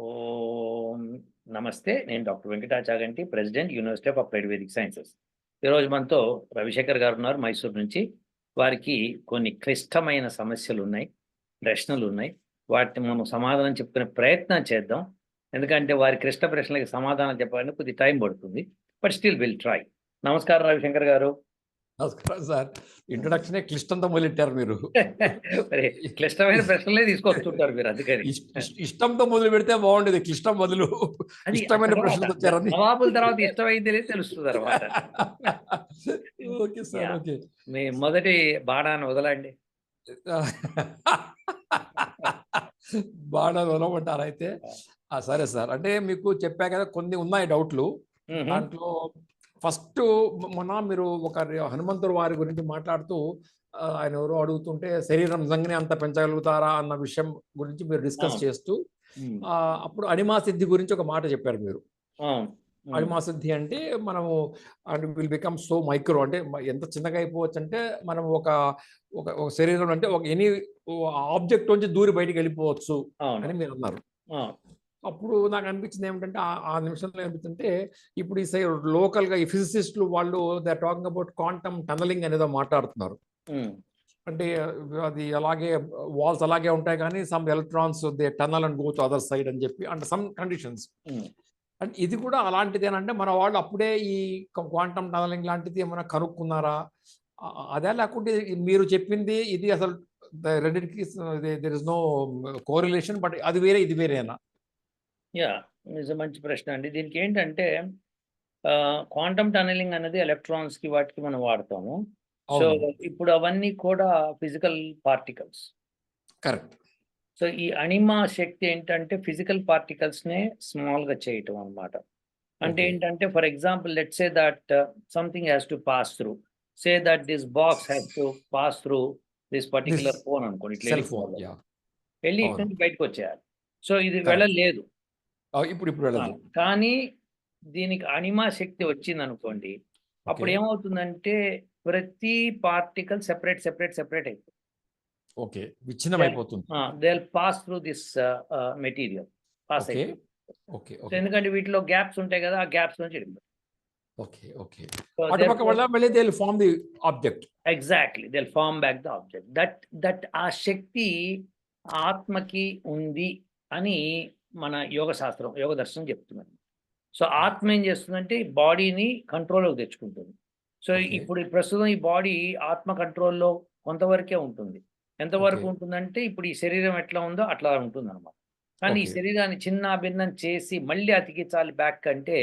ఓం నమస్తే నేను doctor Venkatachaganti president university of applied Vedic sciences. ఈరోజు మనతో రవిశేఖర్ గారు ఉన్నారు మైసూర్ నుంచి. వారికి కొన్ని క్లిష్టమైన సమస్యలు ఉన్నాయి ప్రశ్నలు ఉన్నాయి. వాటిని మనం సమాధానం చెప్పుకునే ప్రయత్నం చేద్దాం. ఎందుకంటే వారి క్లిష్ట ప్రశ్నలకి సమాధానం చెప్పడానికి కొద్ది టైం పడుతుంది. But still will try. నమస్కారం రవిశంకర్ గారు. నమస్కారం సార్. ఇంట్రొడక్షనే క్లిష్టంతో మొదలెట్టారు మీరు? క్లిష్టమైన ప్రశ్నలే తీసుకొస్తుంటారు మీరు అందుకని. ఇష్- ఇష్- ఇష్టంతో మొదలు పెడితే బాగుండేది. క్లిష్టం మొదలు. అది ఇష్టమైన ప్రశ్నలు వచ్చారని. జవాబుల తర్వాత ఇష్టమైంది తెలుస్తుంది తర్వాత ఓకే సార్. ఓకే. మీ మొదటి బాణాన్ని వదలండి. బాగా వదలమంటారు అయితే? సరే సార్. అంటే మీకు చెప్పా కదా కొన్ని ఉన్నాయి డౌట్లు. దాంట్లో ఫస్ట్ మొన్న మీరు ఒక హనుమంతుడు వారి గురించి మాట్లాడుతూ ఆయన ఎవరో అడుగుతుంటే శరీరం నిజంగానే అంత పెంచగలుగుతారా అన్న విషయం గురించి మీరు డిస్కస్. చేస్తూ అప్పుడు అనిమా సిద్ధి గురించి ఒక మాట చెప్పారు మీరు. అనిమా సిద్ధి అంటే మనము and will become so micro అంటే ఎంత చిన్నగా అయిపోవచ్చు అంటే మనం ఒక ఒక శరీరం అంటే ఒక ఎనీ ఆబ్జెక్ట్ నుంచి దూరి బయటికి వెళ్ళిపోవచ్చు. అని మీరు అన్నారు. అప్పుడు నాకు అనిపించింది ఏమిటంటే ఆ- ఆ నిమిషంలో ఏమిటంటే ఇప్పుడు ఈ సై లోకల్గా ఈ ఫిజిసిస్టులు వాళ్ళు they talking about quantum tunneling అనేదో మాట్లాడుతున్నారు. అంటే అది అలాగే వాల్స్ అలాగే ఉంటాయి కానీ some electrons they tunnel and go to other side అని చెప్పి అండ్ సమ్ కండిషన్స్. అండ్ ఇది కూడా అలాంటిదేనంటే మన వాళ్ళు అప్పుడే ఈ క్వాంటమ్ టనలింగ్ లాంటిది ఏమైనా కనుక్కున్నారా అదే లేకుంటే మీరు చెప్పింది ఇది అసలు రెండింటికి there is no correlation but అది వేరే ఇది వేరేనా యా నిజం మంచి ప్రశ్న అండి. దీనికి ఏంటంటే క్వాంటమ్ టనలింగ్ అనేది ఎలక్ట్రాన్స్కి వాటికి మనం వాడతాము. సో ఇప్పుడు అవన్నీ కూడా ఫిజికల్ పార్టికల్స్. కరెక్ట్. సో ఈ అణిమా శక్తి ఏంటంటే ఫిజికల్ పార్టికల్స్ నే స్మాల్గా చేయటం అన్నమాట. అంటే. ఏంటంటే for example let say that something has to pass through say that this box has to pass through this particular phone అనుకోండి ఇట్లా సెల్ ఫోన్ వెళ్ళిపోవాలి. యా. వెళ్ళి ఇక్కడి అవును. నుంచి బయటకు వచ్చేయాలి. సో ఇది. వెళ్ళలేదు. ఇప్పుడు ఇప్పుడు వెళ్ళదు. కానీ దీనికి అణిమా శక్తి వచ్చింది అనుకోండి అప్పుడు. ఏమవుతుందంటే ప్రతి పార్టికల్ సెపరేట్ సెపరేట్ సెపరేట్ అయిపోతుంది. ఓకే. విచ్ఛిన్నం అయిపోతుంది they pass through this material pass అయిపోతుంది. ఓకే ఎందుకంటే వీటిలో గ్యాప్స్ ఉంటాయి కదా ఆ గ్యాప్స్ నుంచి ఓకే ఓకే. అటుపక్క వల్ల మళ్ళీ they form the object exactly they back the object that that ఆ శక్తి ఆత్మకి ఉంది అని మన యోగ శాస్త్రం యోగ దర్శనం చెప్తున్నది సో ఆత్మ ఏం చేస్తుందంటే బాడీని కంట్రోల్లోకి తెచ్చుకుంటుంది సో. ఇప్పుడు ప్రస్తుతం ఈ బాడీ ఆత్మ కంట్రోల్లో కొంతవరకే ఉంటుంది ఎంతవరకు. ఉంటుందంటే ఇప్పుడు ఈ శరీరం ఎట్లా ఉందో అట్లా ఉంటుంది అనమాట కానీ ఈ. శరీరాన్ని చిన్న భిన్నం చేసి మళ్ళీ అతికించాలి బ్యాక్ అంటే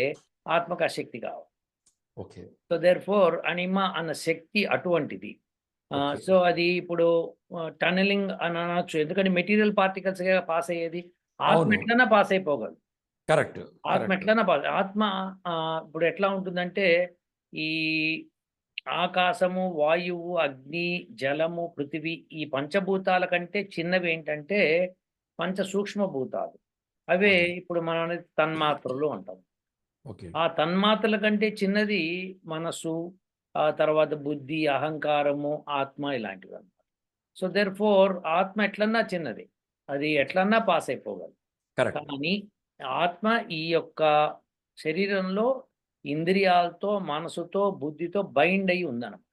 ఆత్మకు ఆ శక్తి కావాలి ఓకే సో దేర్ ఫోర్ అనిమా అన్న శక్తి అటువంటిది. సో అది ఇప్పుడు టనలింగ్ అని అనొచ్చు ఎందుకంటే మెటీరియల్ పార్టికల్స్ పాస్ అయ్యేది ఆత్మ. ఎట్లన్నా పాస్ అయిపోగలదు కరెక్ట్. ఆత్మ ఎట్లన్నా పాస్ ఆత్మ ఇప్పుడు ఎట్లా ఉంటుందంటే ఈ ఆకాశము వాయువు అగ్ని జలము పృథివీ ఈ పంచభూతాల కంటే చిన్నవి ఏంటంటే పంచ సూక్ష్మ భూతాలు అవే. ఇప్పుడు మనం తన్మాత్రలు అంటాం. ఆ తన్మాత్రల కంటే చిన్నది మనసు ఆ తర్వాత బుద్ధి అహంకారము ఆత్మ ఇలాంటివి అన్నమాట. సో దెర్ ఫోర్ ఆత్మ ఎట్లన్నా చిన్నది. అది ఎట్లన్నా పాస్ అయిపోగలదు కానీ ఆత్మ ఈ యొక్క శరీరంలో ఇంద్రియాలతో మనసుతో బుద్ధితో బైండ్ అయి ఉందన్నమాట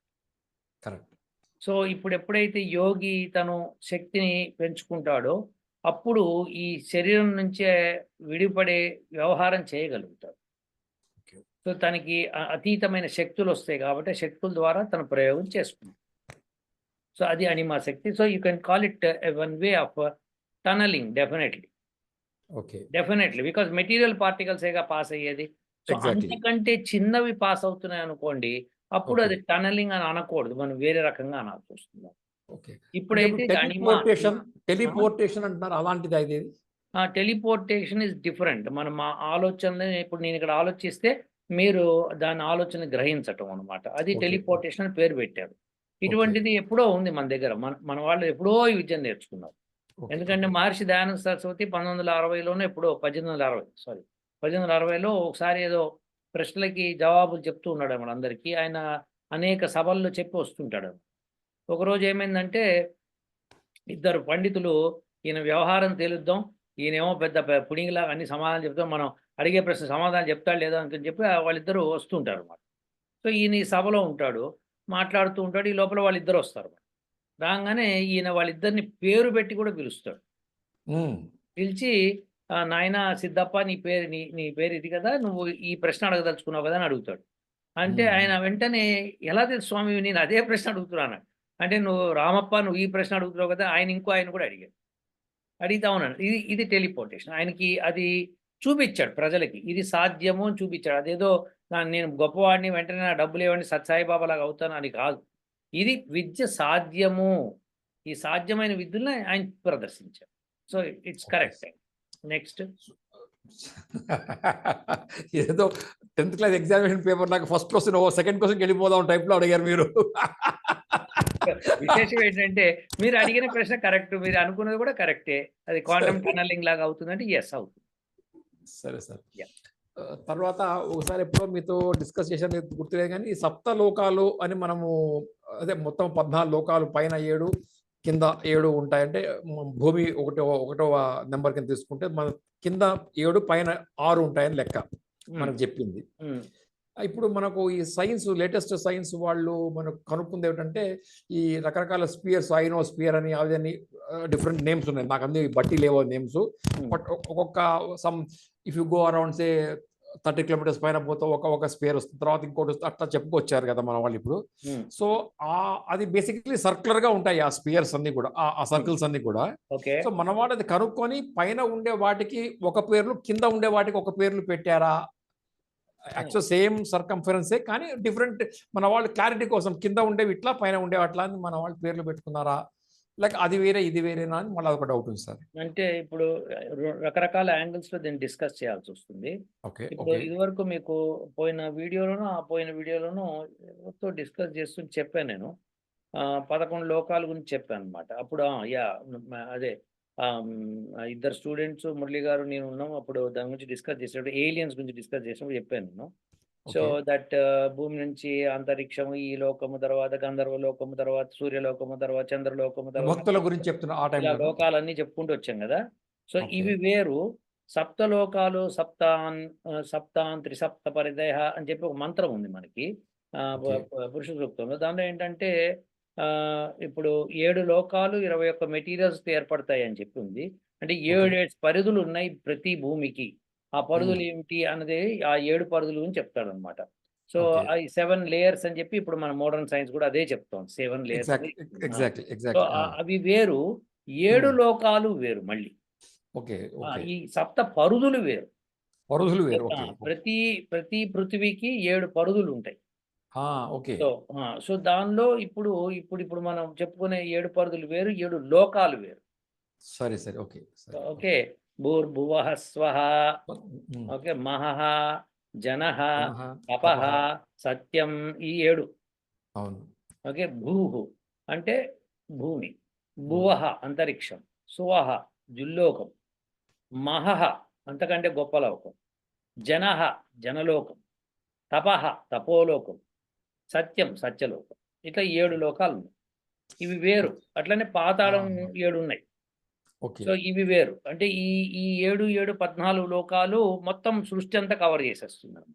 సో ఇప్పుడు ఎప్పుడైతే యోగి తను శక్తిని పెంచుకుంటాడో అప్పుడు ఈ శరీరం నుంచే విడిపడే వ్యవహారం చేయగలుగుతాడు. సో తనకి అతీతమైన శక్తులు వస్తాయి కాబట్టి శక్తుల ద్వారా తన ప్రయోగం చేసుకుంటాడు. సో అది అనిమా శక్తి. So you can call it one way of tunneling definitely okay definitely because material particles ఏగా పాస్ అయ్యేది. సో. అంతకంటే చిన్నవి పాస్ అవుతున్నాయి అనుకోండి అప్పుడు. అది టనలింగ్ అని అనకూడదు. మనం వేరే రకంగా అనాల్సి వస్తుంది. ఇప్పుడైతే టెలిపోర్టేషన్ అంటున్నారు. అలాంటిది టెలిపోర్టేషన్ ఇస్ డిఫరెంట్ మనం ఆ ఆలోచనని ఇప్పుడు నేను ఇక్కడ ఆలోచిస్తే మీరు దాని ఆలోచన గ్రహించటం అనమాట అది. టెలిపోర్టేషన్ అని పేరు పెట్టారు. ఇటువంటిది ఎప్పుడో ఉంది మన దగ్గర. మన మన వాళ్ళు ఎప్పుడో ఈ విద్యను నేర్చుకున్నారు. ఎందుకంటే మహర్షి దయానంద సరస్వతి పంతొమ్మిది వందల అరవైలోనే ఎప్పుడో పద్దెనిమిది వందల అరవై సారీ పద్దెనిమిది వందల అరవైలో ఒకసారి ఏదో ప్రశ్నలకి జవాబులు చెప్తూ ఉన్నాడు అన్నమాట అందరికీ. ఆయన అనేక సభల్లో చెప్పి వస్తుంటాడు ఒకరోజు ఏమైందంటే ఇద్దరు పండితులు ఈయన వ్యవహారం తేలుద్దాం ఈయనేమో పెద్ద పె- అన్ని సమాధానం చెప్తాం మనం అడిగే ప్రశ్న సమాధానం చెప్తాడు లేదా అని చెప్పి వాళ్ళిద్దరూ వస్తుంటారు అన్నమాట సో ఈయన ఈ సభలో ఉంటాడు మాట్లాడుతూ ఉంటాడు ఈ లోపల వాళ్ళిద్దరు వస్తారు రాగానే ఈయన వాళ్ళిద్దరిని పేరు పెట్టి కూడా పిలుస్తాడు. పిలిచి "ఆ, నాయన సిద్ధప్ప నీ పేరు నీ నీ పేరు ఇది కదా నువ్వు ఈ ప్రశ్న అడగదలుచుకున్నావు కదా అని అడుగుతాడు. అంటే. ఆయన వెంటనే ఎలా తెలుసు స్వామి నేను అదే ప్రశ్న అడుగుతున్నాను అంటే నువ్వు రామప్ప నువ్వు ఈ ప్రశ్న అడుగుతున్నావు కదా ఆయన ఇంకో ఆయన కూడా అడిగాడు. అడిగితా ఉన్నాను ఇది ఇది టెలిపోర్టేషన్. ఆయనకి అది చూపించాడు ప్రజలకి. ఇది సాధ్యము అని చూపించాడు. అదేదో నేను గొప్పవాడిని వెంటనే నా డబ్బులు ఇవ్వండి సత్సాయిబాబా లాగా అవుతాను అని కాదు. ఇది విద్య సాధ్యము. ఈ సాధ్యమైన విద్యను ఆయన ప్రదర్శించారు. So it's. కరెక్ట్. నెక్స్ట్. ఏదో టెన్త్ క్లాస్ ఎగ్జామినేషన్ పేపర్ నాకు ఫస్ట్ క్వశ్చన్ ఓ సెకండ్ క్వశ్చన్ వెళ్ళిపోదాం type లో అడిగారు మీరు. విశేషం ఏంటంటే మీరు అడిగిన ప్రశ్న కరెక్ట్ మీరు అనుకున్నది కూడా కరెక్టే. అది క్వాంటమ్ టనలింగ్ లాగా అవుతుందంటే ఎస్ అవుతుంది. సరే సార్. తర్వాత ఒకసారి ఎప్పుడో మీతో డిస్కస్ చేశాను గుర్తులేదు కానీ సప్త లోకాలు అని మనము అదే మొత్తం పద్నాలుగు లోకాలు పైన ఏడు కింద ఏడు ఉంటాయంటే భూమి ఒకటో ఒకటో నెంబర్ కింద తీసుకుంటే మన కింద ఏడు పైన ఆరు ఉంటాయని లెక్క మనకు చెప్పింది. ఇప్పుడు మనకు ఈ సైన్స్ లేటెస్ట్ సైన్స్ వాళ్ళు మనకు కనుక్కుంది ఏమిటంటే ఈ రకరకాల స్పియర్స్ ఐనో స్పియర్ అని అవి అని డిఫరెంట్ నేమ్స్ ఉన్నాయి. నాకు అన్ని బట్టి లేవో నేమ్స్. బట్ ఒక్కొక్క some if you go around say thirty kilometers పైన పోతే ఒక ఒక స్పేర్ వస్తుంది. తర్వాత ఇంకోటి వస్తుంది. అట్లా చెప్పుకొచ్చారు కదా మన వాళ్ళు ఇప్పుడు. ఉమ్, సో ఆ అది బేసిక్లీ సర్క్యులర్గా ఉంటాయి ఆ స్పియర్స్ అన్ని కూడా ఆ- సర్కిల్స్ అన్ని కూడా. ఓకే సో మన వాళ్ళు అది కనుక్కొని పైన ఉండే వాటికి ఒక పేర్లు కింద ఉండే వాటికి ఒక పేర్లు పెట్టారా? యాక్చువల్ సేమ్ సర్కంఫరెన్సే కానీ డిఫరెంట్ మన వాళ్ళు క్లారిటీ కోసం కింద ఉండేవి ఇట్లా పైన ఉండేవి అట్లా అని మన వాళ్ళు పేర్లు పెట్టుకున్నారా? లైక్ అది వేరే ఇది వేరేనా అని మళ్ళీ ఒక డౌట్ ఉంది సార్. అంటే ఇప్పుడు రకరకాల యాంగిల్స్లో దీన్ని డిస్కస్ చేయాల్సి వస్తుంది. ఓకే ఇప్పుడు ఇదివరకు మీకు పోయిన వీడియోలోనూ ఆ పోయిన వీడియోలోనూ ఎవరితో డిస్కస్ చేస్తూ చెప్పాను నేను. పదకొండు లోకాల గురించి చెప్పాను అనమాట అప్పుడు యా అదే ఇద్దరు స్టూడెంట్స్ మురళి గారు నేను ఉన్నాం అప్పుడు దాని గురించి డిస్కస్ చేసినప్పుడు ఏలియన్స్ గురించి డిస్కస్ చేసినప్పుడు చెప్పాను నేను. సో దట్ భూమి నుంచి అంతరిక్షము ఈ లోకము తర్వాత గంధర్వ లోకము తర్వాత సూర్యలోకము తర్వాత చంద్రలోకము తర్వాత గురించి చెప్తున్నా ఆ లోకాలన్నీ చెప్పుకుంటూ వచ్చాం కదా. సో. ఇవి వేరు. సప్తలోకాలు సప్తాన్ ఆ, సప్తాన్ త్రిసప్త పరిదయ అని చెప్పి ఒక మంత్రం ఉంది మనకి. పురుష సూక్తంలో దాంట్లో ఏంటంటే ఆ ఇప్పుడు ఏడు లోకాలు ఇరవై ఒక్క మెటీరియల్స్ ఏర్పడతాయి అని చెప్పి ఉంది. అంటే ఏడు ఏడు పరిధులు ఉన్నాయి ప్రతి భూమికి. ఆ పరిధులు ఏమిటి అన్నది ఆ ఏడు పరిధులు అని చెప్తాడు అనమాట సో. ఆ సెవెన్ లేయర్స్ అని చెప్పి ఇప్పుడు మన మోడర్న్ సైన్స్ కూడా అదే చెప్తాం సెవెన్ లేయర్స్ సో అవి వేరు. ఏడు. లోకాలు వేరు మళ్ళీ. ఓకే ఈ సప్త పరుదులు వేరు. పరుదులు వేరు ప్రతి ప్రతి పృథివీకి ఏడు పరుదులు ఉంటాయి. ఓకే. సో సో దానిలో ఇప్పుడు ఇప్పుడు ఇప్పుడు మనం చెప్పుకునే ఏడు పరుదులు వేరు ఏడు లోకాలు వేరు. సరే సరే ఓకే. ఓకే. భూర్భువ స్వహ ఉమ్. ఓకే మహః జనః తపః. సత్యం ఈ ఏడు। అవును। ఓకే భూహు అంటే భూమి భువః అంతరిక్షం సువహ జుల్లోకం మహః అంతకంటే గొప్ప లోకం జనః జనలోకం తపః తపోలోకం సత్యం సత్యలోకం. ఇట్లా ఏడు లోకాలు ఉన్నాయి ఇవి వేరు. అట్లనే పాతాళం. ఏడు ఉన్నాయి సో ఇవి వేరు. అంటే ఈ ఈ ఏడు ఏడు పద్నాలుగు లోకాలు మొత్తం సృష్టి అంతా కవర్ చేసేస్తున్నారు.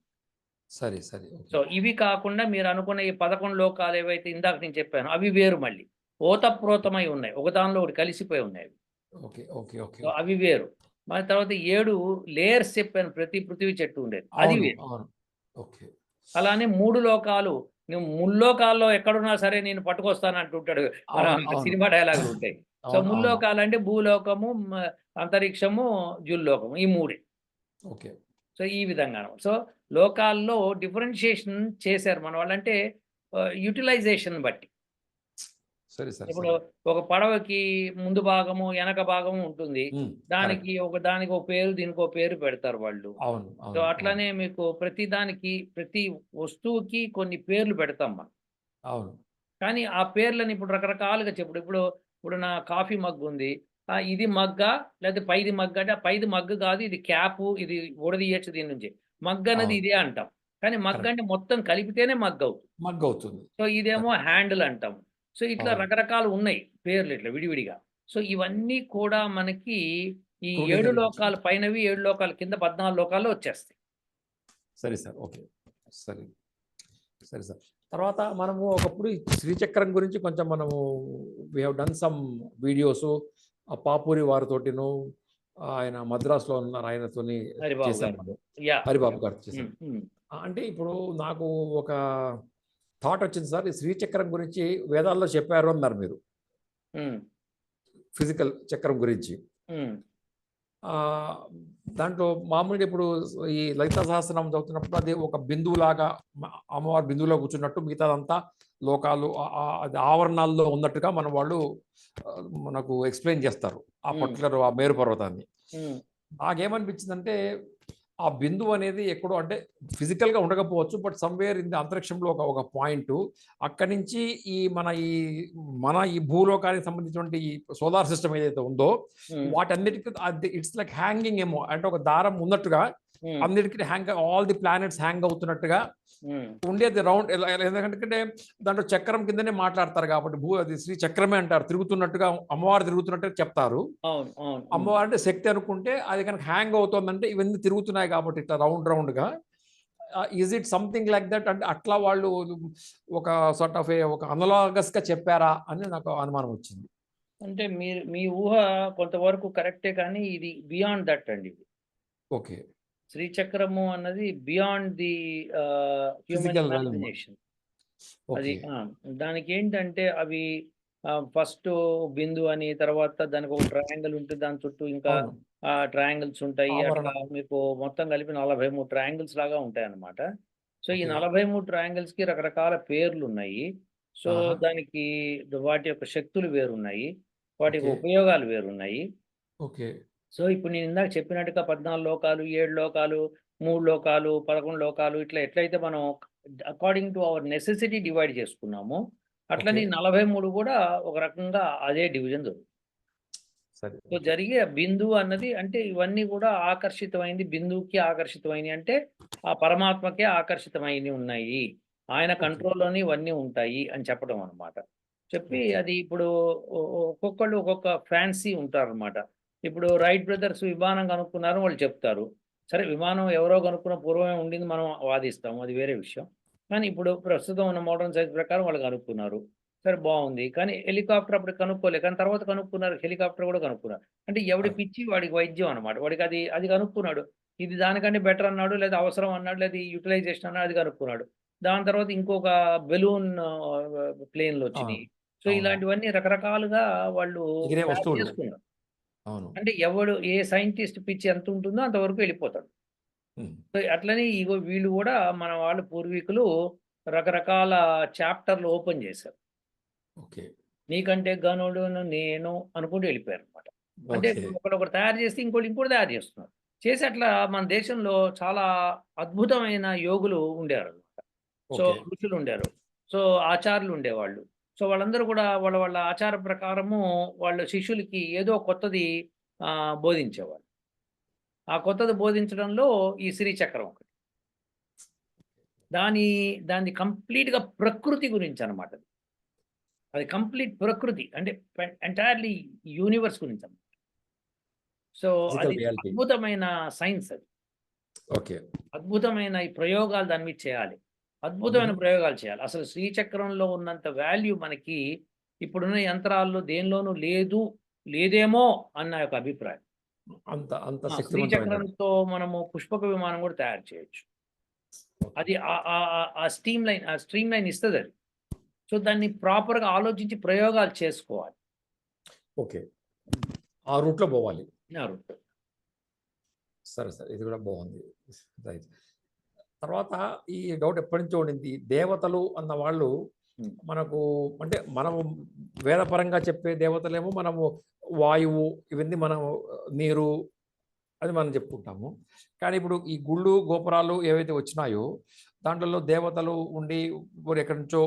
సరే సరే. సో ఇవి కాకుండా మీరు అనుకున్న ఈ పదకొండు లోకాలు ఏవైతే ఇందాక నేను చెప్పాను అవి వేరు మళ్ళీ. ఓతప్రోతమై ఉన్నాయి. ఒకదానిలో ఒకటి కలిసిపోయి ఉన్నాయి. Okay okay okay. సో అవి వేరు. మన తర్వాత ఏడు లేయర్స్ చెప్పాను. ప్రతి పృథివీ చెట్టు ఉండేది. అది వేరు. ఓకే. అలానే మూడు లోకాలు. నువ్వు ముల్లోకాల్లో ఎక్కడున్నా సరే నేను పట్టుకొస్తాను అంటుంటాడు. సినిమా డైలాగులు ఉంటాయి. సో. ముల్లోకాలు అంటే భూలోకము అంతరిక్షము జుల్లోకము ఈ మూడే. ఓకే. సో ఈ విధంగా. సో లోకాల్లో డిఫరెన్షియేషన్ చేశారు మన వాళ్ళు అంటే యూటిలైజేషన్ బట్టి. ఇప్పుడు ఒక పడవకి ముందు భాగము వెనక భాగము ఉంటుంది. దానికి ఒక దానికి ఒక పేరు దీనికి ఒక పేరు పెడతారు వాళ్ళు. సో అట్లానే మీకు ప్రతి దానికి ప్రతి వస్తువుకి కొన్ని పేర్లు పెడతాం మనం. అవును. కానీ ఆ పేర్లను ఇప్పుడు రకరకాలుగా చెప్పుడు ఇప్పుడు ఇప్పుడు నా కాఫీ మగ్గు ఉంది. ఇది మగ్గా లేకపోతే పైది మగ్గు అంటే పైది మగ్గు కాదు ఇది క్యాప్ ఇది ఊడదీయచ్చు దీని నుంచి. మగ్గు అవును. ఇదే అంటాం. కానీ మగ్గు. అంటే మొత్తం కలిపితేనే మగ్గు అవుతుంది మగ్గు అవుతుంది సో ఇదేమో హ్యాండిల్ అంటాం. సో ఇట్లా. రకరకాలు ఉన్నాయి పేర్లు ఇట్లా విడివిడిగా. సో ఇవన్నీ కూడా మనకి ఈ ఏడు. లోకాల పైనవి ఏడు లోకాల కింద పద్నాలుగు లోకాల్లో వచ్చేస్తాయి. సరే సార్. ఓకే. సరే. సరే సార్. తర్వాత మనము ఒకప్పుడు శ్రీచక్రం గురించి కొంచెం మనము we have done some videos ఆ పాపూరి వారితోటిను ఆయన మద్రాసులో ఉన్నారు ఆయనతోని హరిబాబు గారు. హరిబాబు అంటే ఇప్పుడు నాకు ఒక థాట్ వచ్చింది సార్ ఈ శ్రీచక్రం గురించి వేదాల్లో చెప్పారు అన్నారు మీరు. ఫిజికల్ చక్రం గురించి. దాంట్లో మామూలుగా ఇప్పుడు ఈ లలిత సహస్రనామం చదువుతున్నప్పుడు అది ఒక బిందువులాగా అమ్మవారి బిందువులో కూర్చున్నట్టు మిగతాదంతా లోకాలు అది ఆవరణాల్లో ఉన్నట్టుగా మన వాళ్ళు మనకు ఎక్స్ప్లెయిన్ చేస్తారు. ఆ. పర్టికులర్ ఆ మేరు పర్వతాన్ని నాకేమనిపించిందంటే ఆ బిందువు అనేది ఎక్కడో అంటే physical గా ఉండకపోవచ్చు బట్ సమ్వేర్ ఇన్ ది అంతరిక్షంలో ఒక ఒక పాయింట్. అక్కడి నుంచి ఈ మన ఈ మన ఈ భూలోకానికి సంబంధించినటువంటి ఈ సోలార్ సిస్టమ్ ఏదైతే ఉందో వాటన్నిటికీ ఇట్స్ లైక్ హ్యాంగింగ్ ఏమో. అంటే ఒక దారం ఉన్నట్టుగా అన్నిటికీ hang all the planets hang అవుతున్నట్టుగా ఉండేది రౌండ్ ఎందుకంటే దాంట్లో చక్రం కిందనే మాట్లాడతారు కాబట్టి భూ అది శ్రీ చక్రమే అంటారు. తిరుగుతున్నట్టుగా అమ్మవారు తిరుగుతున్నట్టుగా చెప్తారు. ఉమ్, అమ్మవారు అంటే శక్తి అనుకుంటే అది కనుక హ్యాంగ్ అవుతుందంటే ఇవన్నీ తిరుగుతున్నాయి కాబట్టి ఇట్లా రౌండ్ రౌండ్గా is it something like that అంటే అట్లా వాళ్ళు ఒక సార్ట్ ఆఫ్ ఒక అనలాగస్గా చెప్పారా అని నాకు అనుమానం వచ్చింది. అంటే మీరు మీ ఊహ కొంతవరకు కరెక్టే కానీ ఇది బియాండ్ దట్ అండి ఇది. ఓకే. శ్రీచక్రము అన్నది బియాండ్ ది హ్యూమన్. ఇమాజినేషన్ అది దానికి ఏంటంటే అవి ఫస్ట్ బిందు అని తర్వాత దానికి ఒక ట్రయాంగిల్ ఉంటుంది దాని చుట్టూ ఇంకా ట్రయాంగిల్స్ ఉంటాయి అట్లా. మీకు మొత్తం కలిపి నలభై మూడు ట్రయాంగిల్స్ లాగా ఉంటాయి అన్నమాట సో ఈ. నలభై మూడు ట్రయాంగిల్స్కి రకరకాల పేర్లు ఉన్నాయి సో. దానికి వాటి యొక్క శక్తులు వేరున్నాయి వాటి యొక్క. ఉపయోగాలు వేరున్నాయి ఓకే సో ఇప్పుడు నేను ఇందాక చెప్పినట్టుగా పద్నాలుగు లోకాలు ఏడు లోకాలు మూడు లోకాలు పదకొండు లోకాలు ఇట్లా ఎట్లయితే మనం according to our necessity divide చేసుకున్నామో అట్లని. నలభై మూడు కూడా ఒక రకంగా అదే డివిజన్ జరుగుతుంది సరే సో జరిగే బిందువు అన్నది అంటే ఇవన్నీ కూడా ఆకర్షితమైంది బిందువుకి ఆకర్షితమైనవి అంటే ఆ పరమాత్మకే ఆకర్షితమైనవి ఉన్నాయి ఆయన. కంట్రోల్లోనే ఇవన్నీ ఉంటాయి అని చెప్పడం అన్నమాట చెప్పి. అది ఇప్పుడు ఒక్కొక్కళ్ళు ఒక్కొక్క ఫ్యాన్సీ ఉంటారన్నమాట ఇప్పుడు రైట్ బ్రదర్స్ విమానం కనుక్కున్నారు వాళ్ళు చెప్తారు. సరే విమానం ఎవరో కనుక్కున్న పూర్వమే ఉండింది మనం వాదిస్తాము అది వేరే విషయం. కానీ ఇప్పుడు ప్రస్తుతం ఉన్న మోడర్న్ సైన్స్ ప్రకారం వాళ్ళు కనుక్కున్నారు. సరే బాగుంది. కానీ హెలికాప్టర్ అప్పుడు కనుక్కోలే కానీ తర్వాత కనుక్కున్నారు హెలికాప్టర్ కూడా కనుక్కున్నారు. అంటే ఎవడి. పిచ్చి? వాడికి వైద్యం అనమాట వాడికి అది అది కనుక్కున్నాడు. ఇది దానికంటే బెటర్ అన్నాడు లేదా అవసరం అన్నాడు లేదా యూటిలైజేషన్ అన్నాడు అది కనుక్కున్నాడు. దాని తర్వాత ఇంకొక బెలూన్ ప్లేన్లు వచ్చినాయి. సో. ఇలాంటివన్నీ రకరకాలుగా వాళ్ళు. చేసుకున్నారు. అవును. అంటే ఎవడు ఏ సైంటిస్ట్ పిచ్చి ఎంత ఉంటుందో అంతవరకు వెళ్ళిపోతాడు. అట్లనే ఇగో వీళ్ళు కూడా మన వాళ్ళ పూర్వీకులు రకరకాల చాప్టర్లు ఓపెన్ చేశారు. ఓకే. నీకంటే గనుడు నేను అనుకుంటూ వెళ్ళిపోయారు అనమాట అంటే ఓకే. ఒకడు ఒకటి తయారు చేస్తే ఇంకోటి ఇంకోటి తయారు చేస్తున్నారు. చేసి అట్లా మన దేశంలో చాలా అద్భుతమైన యోగులు ఉండేవారు అనమాట సో ఋషులు ఉండేవారు. సో ఆచార్యులు ఉండేవాళ్ళు. సో వాళ్ళందరూ కూడా వాళ్ళ వాళ్ళ ఆచార ప్రకారము వాళ్ళ శిష్యులకి ఏదో కొత్తది బోధించేవాళ్ళు. ఆ కొత్తది బోధించడంలో ఈ శ్రీచక్రం ఒకటి. దాని దాని complete గా ప్రకృతి గురించి అనమాట అది. కంప్లీట్ ప్రకృతి అంటే ఎంటైర్లీ యూనివర్స్ గురించి అన్నమాట. సో అది. అద్భుతమైన సైన్స్ అది. ఓకే. అద్భుతమైన ఈ ప్రయోగాలు దాని మీద చేయాలి. అద్భుతమైన. ప్రయోగాలు చేయాలి. అసలు శ్రీచక్రంలో ఉన్నంత వాల్యూ మనకి ఇప్పుడున్న యంత్రాల్లో దేనిలోనూ లేదు లేదేమో అన్న ఒక అభిప్రాయం. అంత అంత ఆ, శ్రీచక్రంతో మనము పుష్పక విమానం కూడా తయారు చేయొచ్చు. అది ఆ- ఆ- ఆ- ఆ స్టీమ్ లైన్ ఆ స్ట్రీమ్ లైన్ ఇస్తుంది అది. సో దాన్ని ప్రాపర్గా ఆలోచించి ప్రయోగాలు చేసుకోవాలి. ఓకే. ఆ రూట్లో పోవాలి అన్నారు. సరే సరే. ఇది కూడా బాగుంది. రైట్. తర్వాత ఈ డౌట్ ఎప్పటి నుంచో ఉండింది దేవతలు అన్న వాళ్ళు. మనకు అంటే మనము వేదపరంగా చెప్పే దేవతలేమో మనము వాయువు ఇవన్నీ మనం నీరు అది మనం చెప్పుకుంటాము కానీ ఇప్పుడు ఈ గుళ్ళు గోపురాలు ఏవైతే వచ్చినాయో దాంట్లో దేవతలు ఉండి ఎక్కడి నుంచో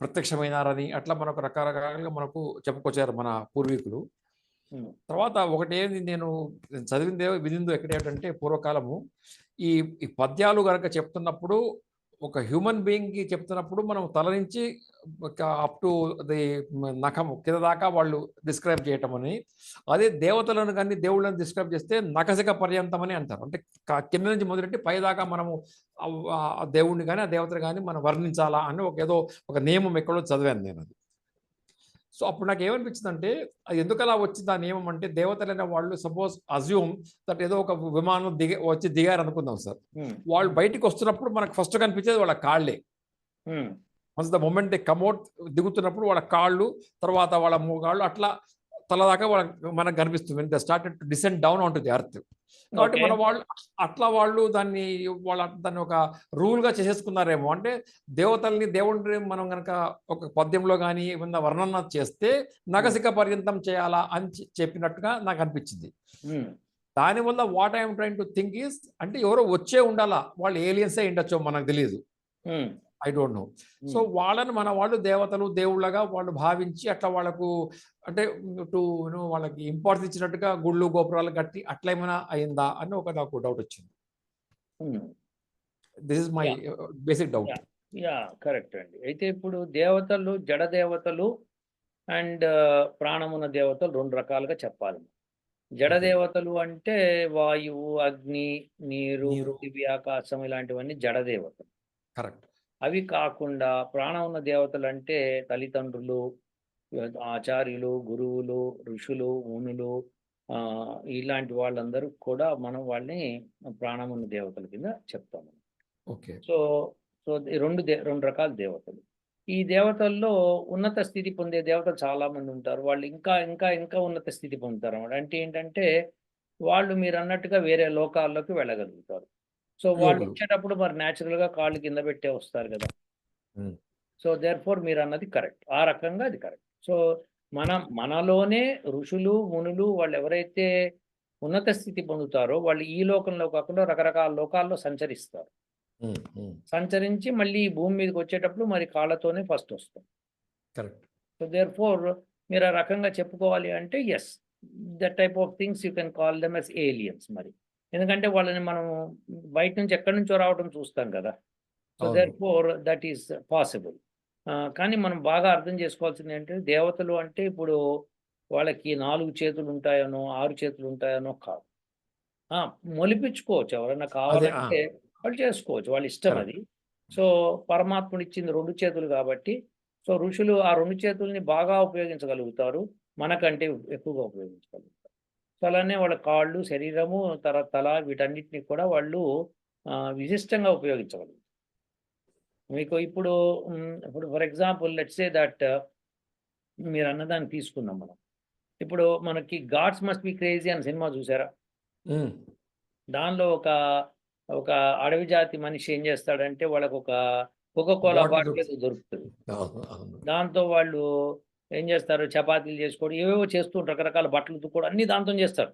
ప్రత్యక్షమైనారని అట్లా మనకు రకరకాలుగా మనకు చెప్పుకొచ్చారు మన పూర్వీకులు. తర్వాత ఒకటి ఏంది నేను చదివిందే వినిందో ఎక్కడ ఏంటంటే పూర్వకాలము ఈ ఈ పద్యాలు గనక చెప్తున్నప్పుడు ఒక హ్యూమన్ బీయింగ్కి చెప్తున్నప్పుడు మనం తల నుంచి అప్ టు ది నఖం కింద దాకా వాళ్ళు డిస్క్రైబ్ చేయటం అని అదే దేవతలను కానీ దేవుళ్ళని డిస్క్రైబ్ చేస్తే నఖసిక పర్యంతం అని అంటారు. అంటే కింద నుంచి మొదలెట్టి పై దాకా మనము దేవుణ్ణి కానీ ఆ దేవతను కానీ మనం వర్ణించాలా అని ఒక ఏదో ఒక నియమం ఎక్కడో చదివాను నేను అది. సో అప్పుడు నాకు ఏమనిపించింది అంటే అది ఎందుకు అలా వచ్చింది ఆ నియమం అంటే దేవతలైన వాళ్ళు సపోజ్ అజ్యూమ్ దట్ ఏదో ఒక విమానం దిగ వచ్చి దిగారు అనుకుందాం సార్ వాళ్ళు బయటికి వస్తున్నప్పుడు మనకు ఫస్ట్ కనిపించేది వాళ్ళ కాళ్ళే. Once the moment they come out దిగుతున్నప్పుడు వాళ్ళ కాళ్ళు తర్వాత వాళ్ళ మూగాళ్ళు అట్లా తల దాకా మనకు కనిపిస్తుంది. They started to descend down on to the earth కాబట్టి. మన వాళ్ళు అట్లా వాళ్ళు దాన్ని వాళ్ళ దాన్ని ఒక rule గా చేసేసుకున్నారేమో. అంటే దేవతల్ని దేవుడిని మనం కనుక ఒక పద్యంలో కానీ ఏమన్నా వర్ణన చేస్తే నగసిక పర్యంతం చేయాలా అని చెప్పినట్టుగా నాకు అనిపించింది. దానివల్ల what I'm trying to think is అంటే ఎవరో వచ్చే ఉండాలా? వాళ్ళు ఏలియన్సే ఉండొచ్చో మనకు తెలియదు um, I don't know so వాళ్ళని మన వాళ్ళు దేవతలు దేవుళ్ళగా వాళ్ళు భావించి అట్లా వాళ్ళకు అంటే టు యూనో వాళ్ళకి ఇంపార్టెన్స్ ఇచ్చినట్టుగా గుళ్ళు గోపురాలు కట్టి అట్లా ఏమైనా అయిందా అని ఒక నాకు డౌట్ వచ్చింది. This is my basic doubt. Yeah correct అండి. అయితే ఇప్పుడు దేవతలు జడ దేవతలు అండ్ ప్రాణమున్న దేవతలు రెండు రకాలుగా చెప్పాలి. జడ. దేవతలు అంటే వాయువు అగ్ని నీరు నీరు. పృథివీ ఆకాశం ఇలాంటివన్నీ జడ దేవతలు. కరెక్ట్ అవి కాకుండా ప్రాణం ఉన్న దేవతలు అంటే తల్లిదండ్రులు ఆచార్యులు గురువులు ఋషులు మునులు ఇలాంటి వాళ్ళందరూ కూడా మనం వాళ్ళని ప్రాణం ఉన్న దేవతల కింద చెప్తాము. ఓకే. సో సో రెండు దే రెండు రకాల దేవతలు. ఈ దేవతల్లో ఉన్నత స్థితి పొందే దేవతలు చాలా మంది ఉంటారు. వాళ్ళు ఇంకా ఇంకా ఇంకా ఉన్నత స్థితి పొందుతారు అన్నమాట. అంటే ఏంటంటే వాళ్ళు మీరు అన్నట్టుగా వేరే లోకాల్లోకి వెళ్ళగలుగుతారు. సో వాళ్ళు. వచ్చేటప్పుడు మరి natural గా కాళ్ళు కింద పెట్టే వస్తారు కదా. సో దేర్ ఫోర్ మీరు అన్నది కరెక్ట్ ఆ రకంగా అది కరెక్ట్ సో మనం మనలోనే ఋషులు మునులు వాళ్ళు ఎవరైతే ఉన్నత స్థితి పొందుతారో వాళ్ళు ఈ లోకంలో కాకుండా రకరకాల లోకాల్లో సంచరిస్తారు. సంచరించి మళ్ళీ ఈ భూమి మీదకి వచ్చేటప్పుడు మరి కాళ్ళతోనే ఫస్ట్ వస్తాం. కరెక్ట్ సో దేర్ ఫోర్ మీరు ఆ రకంగా చెప్పుకోవాలి అంటే as that type of things you can call them as aliens మరి. ఎందుకంటే వాళ్ళని మనం బయట నుంచి ఎక్కడి నుంచో రావడం చూస్తాం కదా. So. Therefore that is possible కానీ మనం బాగా అర్థం చేసుకోవాల్సింది ఏంటంటే దేవతలు అంటే ఇప్పుడు వాళ్ళకి నాలుగు చేతులు ఉంటాయనో ఆరు చేతులు ఉంటాయనో కాదు. మొలిపించుకోవచ్చు. ఎవరైనా కావాలంటే వాళ్ళు చేసుకోవచ్చు. వాళ్ళ ఇష్టం. అది. సో పరమాత్ముడు ఇచ్చింది రెండు చేతులు కాబట్టి సో ఋషులు ఆ రెండు చేతుల్ని బాగా ఉపయోగించగలుగుతారు. మనకంటే ఎక్కువగా ఉపయోగించగలుగుతారు. సో అలానే వాళ్ళ కాళ్ళు శరీరము తర తల వీటన్నిటిని కూడా వాళ్ళు విశిష్టంగా ఉపయోగించగలుగుతారు మీకు ఇప్పుడు ఇప్పుడు for example let's say that మీరు అన్నదాన్ని తీసుకుందాం మనం. ఇప్పుడు మనకి గాడ్స్ మస్ట్ బి క్రేజీ అని సినిమా చూసారా? దానిలో ఒక ఒక అడవి జాతి మనిషి ఏం చేస్తాడంటే వాళ్ళకు ఒక కోకో కోలా బాటిల్ దొరుకుతుంది. దాంతో వాళ్ళు ఏం చేస్తారు? చపాతీలు చేసుకోవడం ఏవేవో చేస్తూ రకరకాల బట్టలు ఉతుక్కోవడం అన్ని దాంతో చేస్తారు.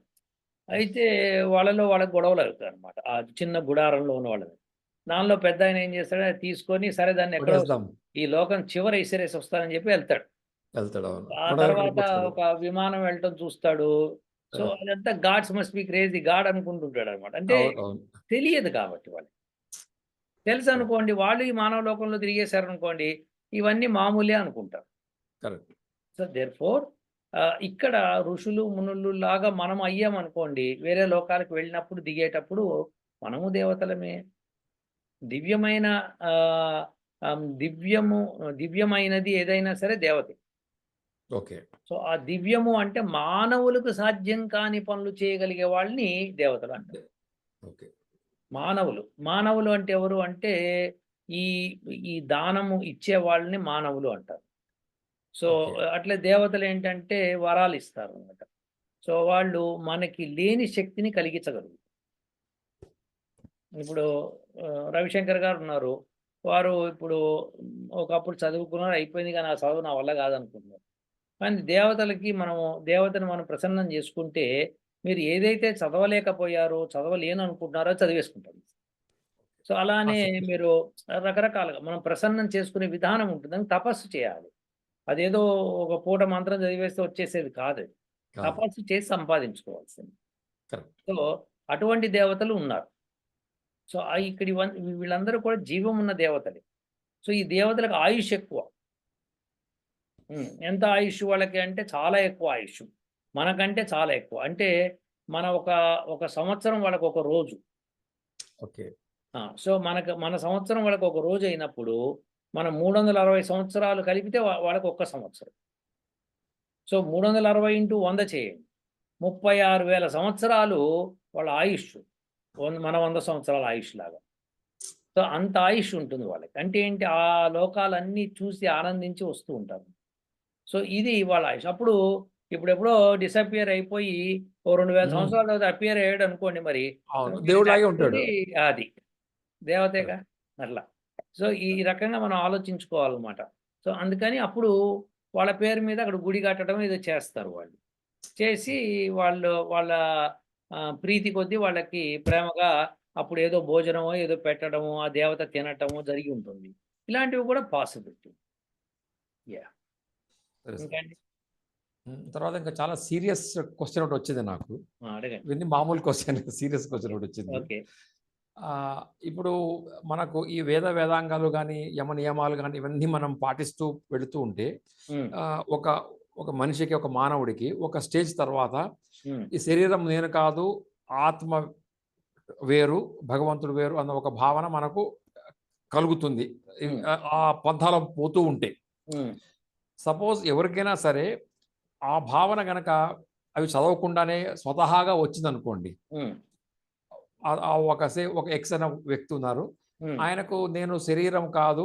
అయితే వాళ్ళలో వాళ్ళకి గొడవలు అవుతాయి అనమాట ఆ చిన్న గుడారంలో ఉన్న వాళ్ళని దానిలో పెద్ద ఆయన ఏం చేస్తాడు? అది తీసుకొని సరే దాన్ని ఎక్కడ ఈ లోకం చివర ఇసిరేసి వస్తానని చెప్పి వెళ్తాడు. వెళ్తాడు ఆ తర్వాత. ఒక విమానం వెళ్ళటం చూస్తాడు. సో. అదంతా gods must be crazy god అనుకుంటుంటాడు అనమాట అంటే తెలియదు కాబట్టి వాళ్ళు తెలుసు అనుకోండి వాళ్ళు ఈ మానవ లోకంలో తిరిగేశారు అనుకోండి ఇవన్నీ మామూలే అనుకుంటారు. కరెక్ట్. సో దేర్ ఫోర్ ఇక్కడ ఋషులు మునులు లాగా మనం అయ్యాం అనుకోండి వేరే లోకాలకు వెళ్ళినప్పుడు దిగేటప్పుడు మనము దేవతలమే. దివ్యమైన దివ్యము దివ్యమైనది ఏదైనా సరే దేవతే. ఓకే. సో ఆ దివ్యము అంటే మానవులకు సాధ్యం కాని పనులు చేయగలిగే వాళ్ళని దేవతలు అంటారు. ఓకే. మానవులు. మానవులు అంటే ఎవరు అంటే ఈ ఈ దానము ఇచ్చే వాళ్ళని మానవులు అంటారు. సో. అట్లే దేవతలు ఏంటంటే వరాలు ఇస్తారు అన్నమాట సో వాళ్ళు మనకి లేని శక్తిని కలిగించగలుగుతారు ఇప్పుడు రవిశంకర్ గారు ఉన్నారు. వారు ఇప్పుడు ఒకప్పుడు చదువుకున్నారు అయిపోయింది కానీ ఆ చదువు నా వల్ల కాదనుకుంటున్నారు. కానీ దేవతలకి మనము దేవతను మనం ప్రసన్నం చేసుకుంటే మీరు ఏదైతే చదవలేకపోయారో చదవలేను అనుకుంటున్నారో చదివేసుకుంటారు. సో అలానే. మీరు రకరకాలుగా మనం ప్రసన్నం చేసుకునే విధానం ఉంటుంది తపస్సు చేయాలి. అదేదో ఒక పూట మంత్రం చదివేస్తే వచ్చేసేది కాదు. తపస్సు చేసి సంపాదించుకోవాల్సింది. సో అటువంటి దేవతలు ఉన్నారు. సో ఇక్కడి వీళ్ళందరూ కూడా జీవం ఉన్న దేవతలే. సో ఈ దేవతలకు ఆయుష్ ఎక్కువ. ఎంత ఆయుష్ వాళ్ళకి అంటే చాలా ఎక్కువ ఆయుష్. మనకంటే చాలా ఎక్కువ. అంటే మన ఒక ఒక సంవత్సరం వాళ్ళకి ఒక రోజు. ఓకే. ఆ, సో మనకు మన సంవత్సరం వాళ్ళకి ఒక రోజు అయినప్పుడు మనం మూడు వందల అరవై సంవత్సరాలు కలిపితే వాళ్ళకి ఒక్క సంవత్సరం. సో మూడు వందల అరవై ఇంటూ వంద చేయండి. ముప్పై ఆరు వేల సంవత్సరాలు వాళ్ళ ఆయుష్. మన వంద సంవత్సరాల ఆయుష్ లాగా. సో అంత ఆయుష్ ఉంటుంది వాళ్ళకి. అంటే ఏంటి? ఆ లోకాలన్నీ చూసి ఆనందించి వస్తూ ఉంటారు. సో ఇది వాళ్ళ ఆయుష్. అప్పుడు ఇప్పుడెప్పుడో డిసపియర్ అయిపోయి ఓ రెండు వేల. సంవత్సరాల తర్వాత అపియర్ అయ్యాడు అనుకోండి మరి ఉంటాడు. అది. దేవతేగా? అట్లా సో ఈ రకంగా మనం ఆలోచించుకోవాలన్నమాట. సో అందుకని అప్పుడు వాళ్ళ పేరు మీద అక్కడ గుడి కట్టడం ఏదో చేస్తారు వాళ్ళు. చేసి వాళ్ళు వాళ్ళ ప్రీతి కొద్దీ వాళ్ళకి ప్రేమగా అప్పుడు ఏదో భోజనమో ఏదో పెట్టడము ఆ దేవత తినటము జరిగి ఉంటుంది. ఇలాంటివి కూడా పాసిబిలిటీ ఉమ్, తర్వాత ఇంకా చాలా సీరియస్ క్వశ్చన్ ఒకటి వచ్చింది నాకు. అడగండి. మామూలు క్వశ్చన్ సీరియస్ క్వశ్చన్ ఒకటి వచ్చింది. ఓకే. ఇప్పుడు మనకు ఈ వేద వేదాంగాలు కానీ యమ నియమాలు కానీ ఇవన్నీ మనం పాటిస్తూ వెళుతూ ఉంటే ఒక ఒక మనిషికి ఒక మానవుడికి ఒక స్టేజ్ తర్వాత ఈ శరీరం నేను కాదు ఆత్మ వేరు భగవంతుడు వేరు అన్న ఒక భావన మనకు కలుగుతుంది. ఆ- పంథాలో పోతూ ఉంటే. సపోజ్ ఎవరికైనా సరే ఆ భావన గనక అవి చదవకుండానే స్వతహాగా వచ్చిందనుకోండి ఒక సే ఒక ఎక్స్ అనే వ్యక్తి ఉన్నారు. ఆయనకు నేను శరీరం కాదు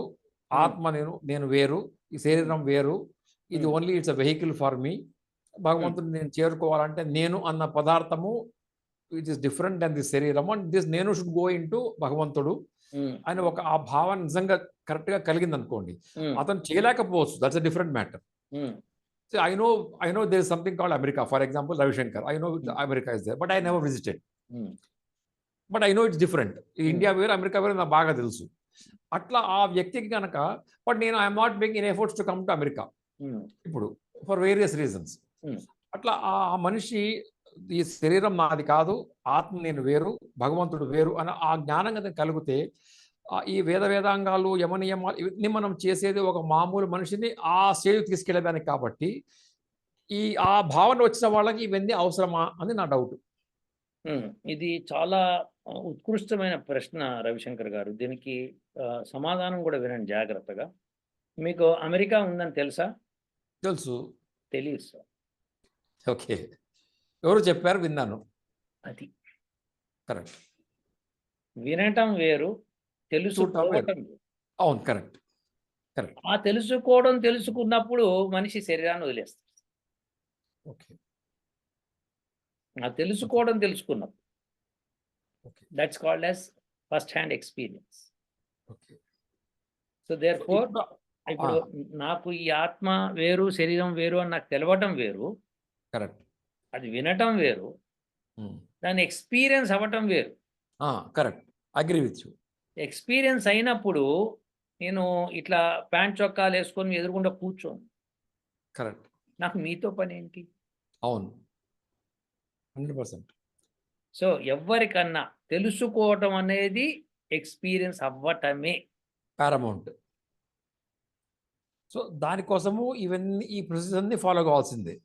ఆత్మ నేను నేను వేరు ఈ శరీరం వేరు ఇది. Only it's a vehicle for me భగవంతుని నేను చేరుకోవాలంటే నేను అన్న పదార్థము it is different then the శరీరం అండ్ దిస్ నేను షుడ్ గో ఇన్ భగవంతుడు. అని ఒక ఆ భావన నిజంగా కరెక్ట్గా కలిగింది అనుకోండి అతను చేయలేకపోవచ్చు that's a different matter um, So I know I know there is something called America. For example, Ravi Shankar. I know the America is But I know it's different. India వేరు అమెరికా వేరు నాకు బాగా తెలుసు. అట్లా ఆ వ్యక్తికి కనుక but నేను I'm not making efforts to come to America. Um, ఇప్పుడు ఫర్ వేరియస్ రీజన్స్. Hmm. అట్లా ఆ మనిషి ఈ శరీరం నాది కాదు ఆత్మ నేను వేరు భగవంతుడు వేరు అని ఆ జ్ఞానం కనుక కలిగితే ఈ వేద వేదాంగాలు యమనియమాలు ఇవన్నీ మనం చేసేది ఒక మామూలు మనిషిని ఆ స్టేజ్ తీసుకెళ్ళేదానికి కాబట్టి ఈ ఆ భావన వచ్చిన వాళ్ళకి ఇవన్నీ అవసరమా అని నా డౌట్ ఇది చాలా ఉత్కృష్టమైన ప్రశ్న రవిశంకర్ గారు. దీనికి సమాధానం కూడా వినండి జాగ్రత్తగా. మీకు అమెరికా ఉందని తెలుసా? తెలుసు. తెలియదు సార్. ఓకే. ఎవరు చెప్పారు విన్నాను. అది. కరెక్ట్. వినటం వేరు తెలుసుకోవటం అవును కరెక్ట్. ఆ తెలుసుకోవడం తెలుసుకున్నప్పుడు మనిషి శరీరాన్ని వదిలేస్తాడు. ఓకే. ఆ తెలుసుకోవడం తెలుసుకున్నప్పుడు. That's called as first hand experience okay so therefore ఇప్పుడు నాకు ఈ ఆత్మ వేరు శరీరం వేరు అని నాకు తెలవటం వేరు. కరెక్ట్ అది వినటం వేరు. దాన్ని ఎక్స్పీరియన్స్ అవ్వటం వేరు. Correct agree with you experience అయినప్పుడు నేను ఇట్లా ప్యాంట్ చొక్కాలు వేసుకొని ఎదురుగుండా కూర్చోను. కరెక్ట్ నాకు మీతో పని ఏంటి? అవును. Hundred percent. సో ఎవరికన్నా తెలుసుకోవటం అనేది ఎక్స్పీరియన్స్ అవ్వటమే. పారమౌంట్. సో దానికోసము ఇవన్నీ ఈ ప్రొసెస్ అన్ని ఫాలో కావాల్సిందే.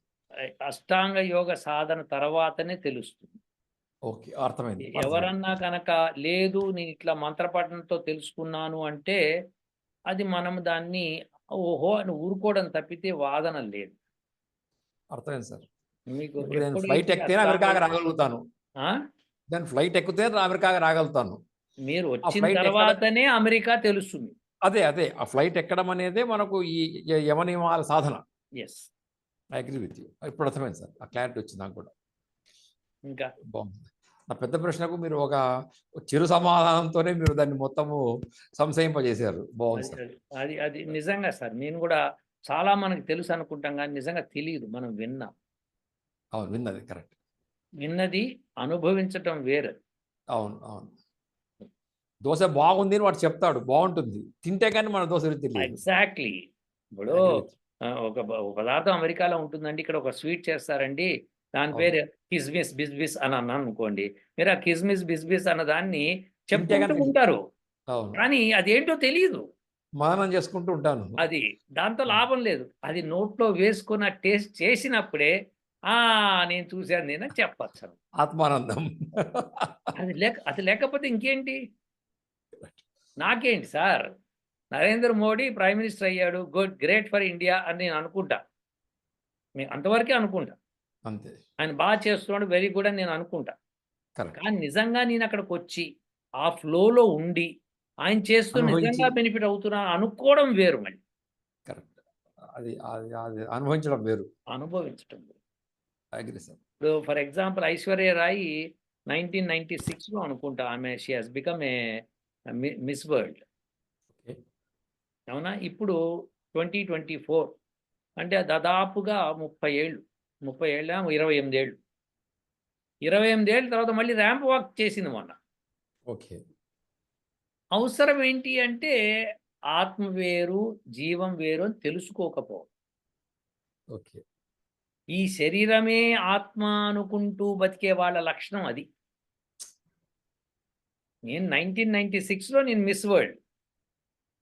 అష్టాంగ యోగ సాధన తర్వాతనే తెలుస్తుంది. ఓకే అర్థమైంది ఎవరన్నా కనుక లేదు నేను ఇట్లా మంత్రపఠనంతో తెలుసుకున్నాను అంటే అది మనం దాన్ని ఓహో అని ఊరుకోవడం తప్పితే వాదన లేదు. అర్థమైంది సార్. మీకు ఫ్లైట్ అమెరికాకి రాగలుగుతాను. ఆ? నేను ఫ్లైట్ ఎక్కితే అమెరికాకి రాగలుగుతాను. మీరు వచ్చిన తర్వాతనే అమెరికా తెలుస్తుంది. అదే అదే. ఆ ఫ్లైట్ ఎక్కడం అనేదే మనకు ఈ య- యమ నియమాల సాధన. Yes I agree with you ఇప్పుడు అర్థమైంది సార్. ఆ క్లారిటీ వచ్చింది నాకు కూడా. ఇంకా? బాగుంది. నా పెద్ద ప్రశ్నకు మీరు ఒక చిరు సమాధానంతోనే మీరు దాన్ని మొత్తము సంశయింపజేశారు. బాగుంది సార్. అది- అది అది నిజంగా సార్. నేను కూడా చాలా మనకు తెలుసు అనుకుంటాం కానీ నిజంగా తెలియదు. మనం విన్నాం. అవును విన్నది. కరెక్ట్. విన్నది అనుభవించటం వేరు. అవును అవును. దోశ బాగుంది అని వాడు చెప్తాడు బాగుంటుంది. తింటే కానీ మన దోశ రుచి ఎగ్జాక్ట్లీ. ఇప్పుడు ఒక పదార్థం అమెరికాలో ఉంటుందండి ఇక్కడ ఒక స్వీట్ చేస్తారండి దాని. పేరు కిస్మిస్ బిస్బిస్ అని అన్నాను అనుకోండి. మీరు ఆ కిస్మిస్ బిస్బిస్ అన్న దాన్ని గనుక- ఉంటారు. కానీ అదేంటో తెలియదు మననం చేసుకుంటూ ఉంటాను. అది దాంతో లాభం లేదు. అది నోట్లో వేసుకున్న టేస్ట్ చేసినప్పుడే ఆ! నేను చూశాను నేను చెప్పచ్చు ఆత్మానందం. అది లేక అది లేకపోతే ఇంకేంటి? నాకేంటి sir? Narendra Modi prime minister అయ్యాడు గుడ్ గ్రేట్ ఫర్ ఇండియా అని నేను అనుకుంటా. నేను అంతవరకే అనుకుంటా. అంతే. ఆయన బాగా చేస్తున్నాడు వెరీ గుడ్ అని నేను అనుకుంటా. కానీ నిజంగా నేను అక్కడికి వచ్చి ఆ ఫ్లోలో ఉండి ఆయన చేస్తూ అనుభవించి- నిజంగా బెనిఫిట్ అవుతున్నాను అనుకోవడం వేరు మళ్ళీ. కరెక్ట్. అది అది అది అనుభవించడం వేరు. అనుభవించడం వేరు. ఇప్పుడు ఫర్ ఎగ్జాంపుల్ ఐశ్వర్య రాయి నైన్టీన్ నైన్టీ సిక్స్లో అనుకుంటా ఆమె she has become a miss world అవునా? ఇప్పుడు ట్వంటీ ట్వంటీ ఫోర్ అంటే దాదాపుగా ముప్పై ఏళ్ళు ముప్పై ఏళ్ళ ఇరవై ఎనిమిది ఏళ్ళు ఇరవై ఎనిమిది ఏళ్ళ తర్వాత మళ్ళీ ర్యాంప్ వాక్ చేసింది మొన్న. ఓకే. అవసరం ఏంటి అంటే ఆత్మ వేరు జీవం వేరు అని తెలుసుకోకపోవడం. ఓకే. ఈ శరీరమే ఆత్మ అనుకుంటూ బతికే వాళ్ళ లక్షణం అది. నేను నైన్టీన్ నైన్టీ సిక్స్లో నేను మిస్ వరల్డ్.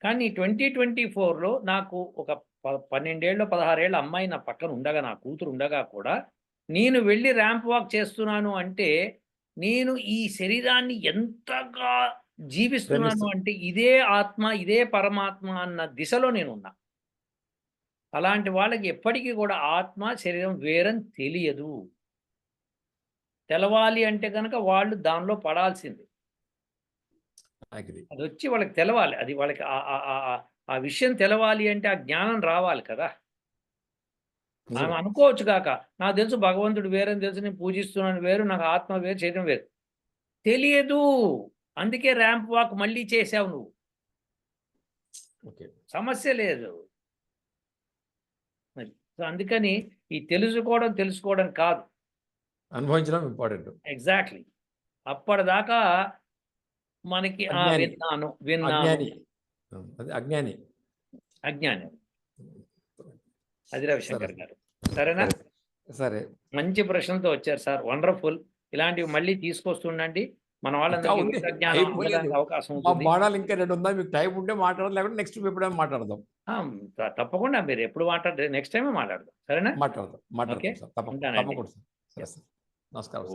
కానీ ట్వంటీ ట్వంటీ ఫోర్లో నాకు ఒక ప- పన్నెండేళ్ళు పదహారేళ్ళ అమ్మాయి నా పక్కన ఉండగా నా కూతురు ఉండగా కూడా నేను వెళ్ళి ర్యాంప్ వాక్ చేస్తున్నాను అంటే నేను ఈ శరీరాన్ని ఎంతగా జీవిస్తున్నాను అంటే ఇదే ఆత్మ ఇదే పరమాత్మ అన్న దిశలో నేను ఉన్నా అలాంటి వాళ్ళకి ఎప్పటికీ కూడా ఆత్మ శరీరం వేరని తెలియదు. తెలవాలి అంటే కనుక వాళ్ళు దానిలో పడాల్సింది. అది వచ్చి వాళ్ళకి తెలవాలి. అది వాళ్ళకి ఆ- విషయం తెలవాలి అంటే ఆ జ్ఞానం రావాలి కదా. ఆమె అనుకోవచ్చు కాక నాకు తెలుసు భగవంతుడు వేరని తెలుసు నేను పూజిస్తున్నాను వేరు నాకు ఆత్మ వేరు శరీరం వేరు. తెలియదు. అందుకే ర్యాంప్ వాక్ మళ్ళీ చేసావు నువ్వు. సమస్య లేదు. సో అందుకని ఈ తెలుసుకోవడం తెలుసుకోవడం కాదు. అనుభవించడం ఇంపార్టెంట్. ఎగ్జాక్ట్లీ అప్పటిదాకా మనకి. విన్నాను విన్నాను. అజ్ఞాని. అజ్ఞాని. అది రవిశంకర్. గారు. సరేనా? సరే. మంచి ప్రశ్నలతో వచ్చారు సార్. వండర్ఫుల్. ఇలాంటివి మళ్ళీ తీసుకొస్తుండండి. మన వాళ్ళందరికీ అవకాశం మాడాలి ఇంకా రెండు ఉందా? మీకు టైం ఉంటే మాట్లాడదు లేకుంటే నెక్స్ట్ ఎప్పుడైనా మాట్లాడదాం. తప్పకుండా మీరు ఎప్పుడు మాట్లాడరు నెక్స్ట్ టైమే మాట్లాడదాం. సరేనా? మాట్లాడదాం మాట్లాడదాం తప్పకుండా నమస్కారం